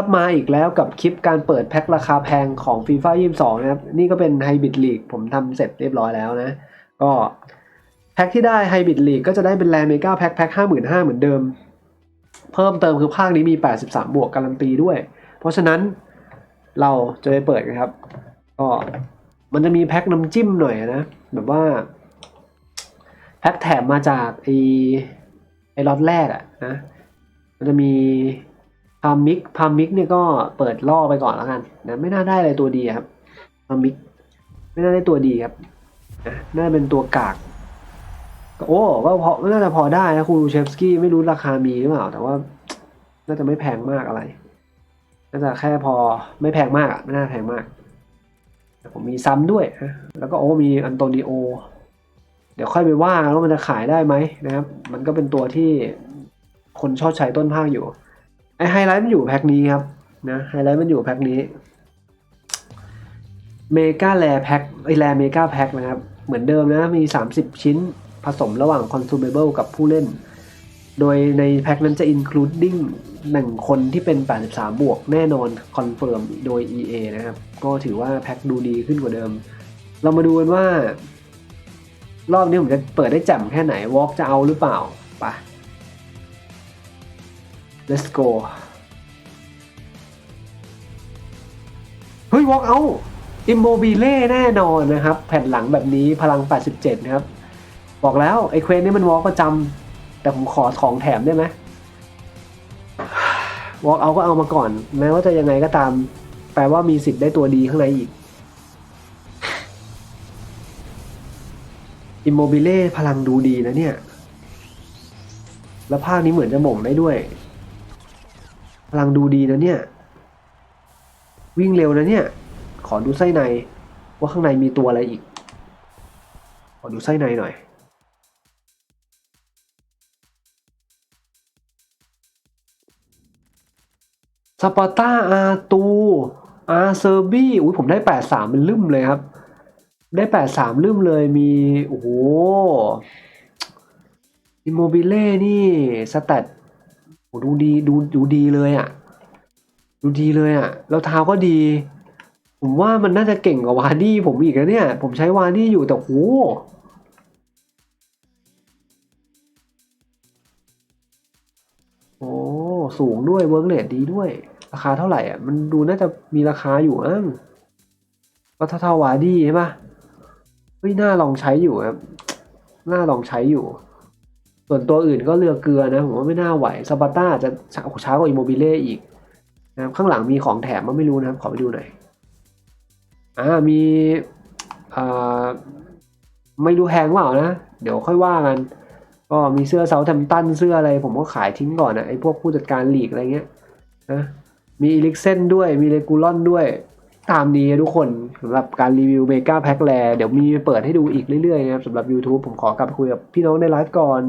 ครับมาอีกแล้วกับคลิปการเปิดแพ็คราคาแพงของ FIFA 22 นะครับ นี่ก็เป็น Hybrid League ผมทำเสร็จเรียบร้อยแล้วนะ ก็แพ็คที่ได้ Hybrid League ก็จะได้เป็นแรเมกาแพ็คแพ็ค55,000เหมือนเดิม เพิ่มเติมคือภาคนี้มี 83 บวกการันตีด้วย เพราะฉะนั้นเราจะไปเปิดกันครับ ก็มันจะมีแพ็คน้ำจิ้มหน่อยนะ แบบว่า แพ็คแถมมาจากไอไอล็อตแรกอะนะ มันจะมี พามิกพามิกเนี่ยก็เปิดล่อไปก่อนแล้วกันนะไม่น่าได้อะไรตัวดีครับพามิกไม่น่าได้ตัวดีครับน่าจะเป็นตัวกาก โอ้ก็พอน่าจะพอได้นะคูรูเชฟสกี้ไม่รู้ราคามีหรือเปล่า แต่ว่า น่าจะไม่แพงมากอะไร น่าจะแค่พอไม่แพงมากอะไม่น่าแพงมากแต่ผมมีซ้ำด้วยนะแล้วก็โอ้มีอันโตนิโอ เดี๋ยวค่อยไปว่าว่ามันจะขายได้ไหมนะครับ มันก็เป็นตัวที่คนชอบใช้ต้นภาคอยู่ ไอไฮไลท์มันอยู่แพ็คนี้ครับนะไฮไลท์มันอยู่แพ็คนี้เมกาแลแพ็คไอแลเมกาแพ็คนะครับ เหมือนเดิมนะมี 30 ชิ้นผสมระหว่าง consumable กับผู้เล่น โดยในแพ็คนั้นจะ including หนึ่งคนที่เป็น 83 บวกแน่นอนคอนเฟิร์มโดย EA นะครับ ก็ถือว่าแพ็คดูดีขึ้นกว่าเดิม เรามาดูกันว่า รอบนี้ผมจะเปิดได้แจ่มแค่ไหนวอล์กจะเอาหรือเปล่าไป let's go เฮ้ยวอล์กเอาอิมโมบิเล่แน่นอนนะครับ แผ่นหลังแบบนี้พลัง 87 นะครับ บอกแล้ว ไอ้เควสนี้มันวอลประจำแต่ผมขอของแถมได้ไหมวอลเอาก็เอามาก่อน แม้ว่าจะยังไงก็ตาม แปลว่ามีสิทธิ์ได้ตัวดีข้างในอีกอิมโมบิเล่พลังดูดีนะเนี่ย แล้วภาคนี้เหมือนจะหม่งได้ด้วย พลังดูดีนะเนี่ย วิ่งเร็วนะเนี่ย ขอดูไส้ใน ว่าข้างในมีตัวอะไรอีก ขอดูไส้ในหน่อย สปาร์ตาอาตู อาเซอร์บี้อุ้ยผมได้แปดสามเป็นลืมเลยครับ ได้แปดสามลืมเลยมี โอ้โหอิโมบิเล่นี่ สแตท โหดูดีดูดูดีเลยอะ่ะ ดูดีเลยอะ่ะ แล้วเท้าก็ดี ผมว่ามันน่าจะเก่งกว่าวาดี้ผมอีกนะเนี่ย ผมใช้วาดี้อยู่แต่โหโอ้สูงด้วยเวิร์กเลดดีด้วย ราคาเท่าไหร่อะ มันดูน่าจะมีราคาอยู่อะก็เท่าๆวาร์ดี้ใช่ปะเฮ้ยน่าลองใช้อยู่ครับน่าลองใช้อยู่ ส่วนตัวอื่นก็เรือเกลือนะผมว่าไม่น่าไหวสปาร์ต้าจะช้ากว่าอิโมบิเล่อีกนะครับข้างหลังมีของแถมมั้ไม่รู้นะครับ ขอไปดูหน่อยอ่ามีอ่าไม่รู้แพงเปล่านะ เดี๋ยวค่อยว่ากัน ก็มีเสื้อเซาแทมตันเสื้ออะไร ผมก็ขายทิ้งก่อนนะไอ้พวกผู้จัดการหลีกอะไรเงี้ยนะมีอีลิกเซนด้วยมีเลกูลอนด้วย ตามนี้นะทุกคนสำหรับการรีวิวเมกาแพ็คแลเดี๋ยวมีเปิดให้ดูอีกเรื่อยๆนะครับสำหรับ YouTube ผมขอกลับไปคุยกับพี่น้องในไลฟ์ก่อน